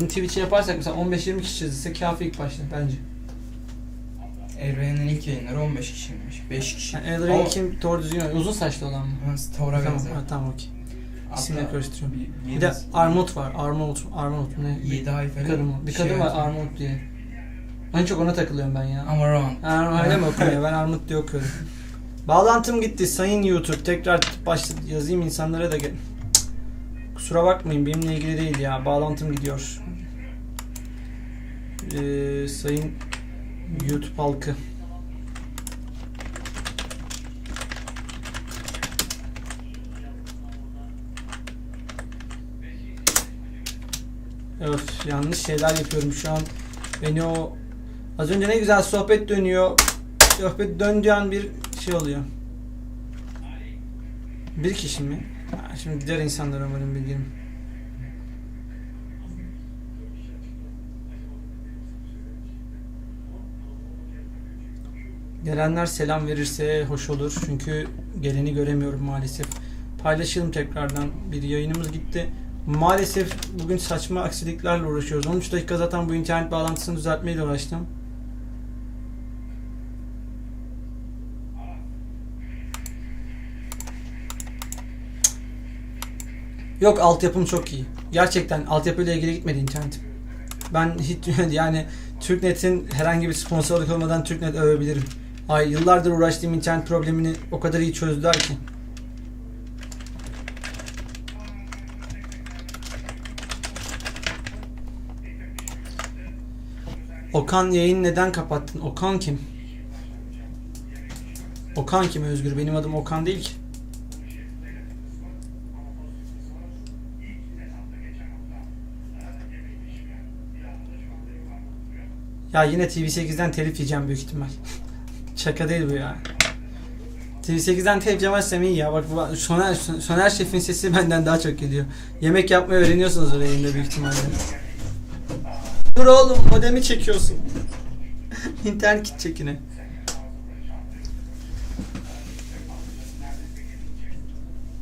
Bunu Twitch'e yaparsak mesela 15-20 kişi izlese kafi ilk başta bence. Erben'in ilk yayınları 15 kişiymiş. 5 kişi. Yani Ama- kim doğru düzgün oynuyor. Uzun saçlı olan mı? Ha, Stavra Tamam, benzer. ha, tamam okey. İsimleri karıştırıyorum. bir- de Armut var. Armut, Armut ne? Bir, 7 ay bir kadın var. Bir şey kadın var. Armut diye. En çok ona takılıyorum ben ya. Ama Ron. Armut öyle mi okunuyor? Ben Armut diye okuyorum. Bağlantım gitti sayın YouTube. Tekrar başladı yazayım insanlara da gel. Kusura bakmayın benimle ilgili değil ya. Bağlantım gidiyor. Ee, sayın YouTube halkı. Öf yanlış şeyler yapıyorum şu an. Beni o az önce ne güzel sohbet dönüyor. Sohbet döndüğü an bir şey oluyor. Bir kişi mi? Şimdi gider insanlar umarım bilgilim. Gelenler selam verirse hoş olur. Çünkü geleni göremiyorum maalesef. Paylaşalım tekrardan. Bir yayınımız gitti. Maalesef bugün saçma aksiliklerle uğraşıyoruz. 13 dakika zaten bu internet bağlantısını düzeltmeyle uğraştım. Yok altyapım çok iyi. Gerçekten altyapıyla ilgili gitmedi internetim. Ben hiç yani Türknet'in herhangi bir sponsorluk olmadan Türknet övebilirim. Ay yıllardır uğraştığım internet problemini o kadar iyi çözdüler ki. Okan yayın neden kapattın? Okan kim? Okan kim Özgür? Benim adım Okan değil ki. Ya yine TV8'den telif yiyeceğim büyük ihtimal. Şaka değil bu ya. TV8'den telif yemezsem iyi ya. Bak bu Soner, Soner Şef'in sesi benden daha çok geliyor. Yemek yapmayı öğreniyorsunuz öyle yayında büyük ihtimalle. Dur oğlum modemi çekiyorsun. İnternet git çekine.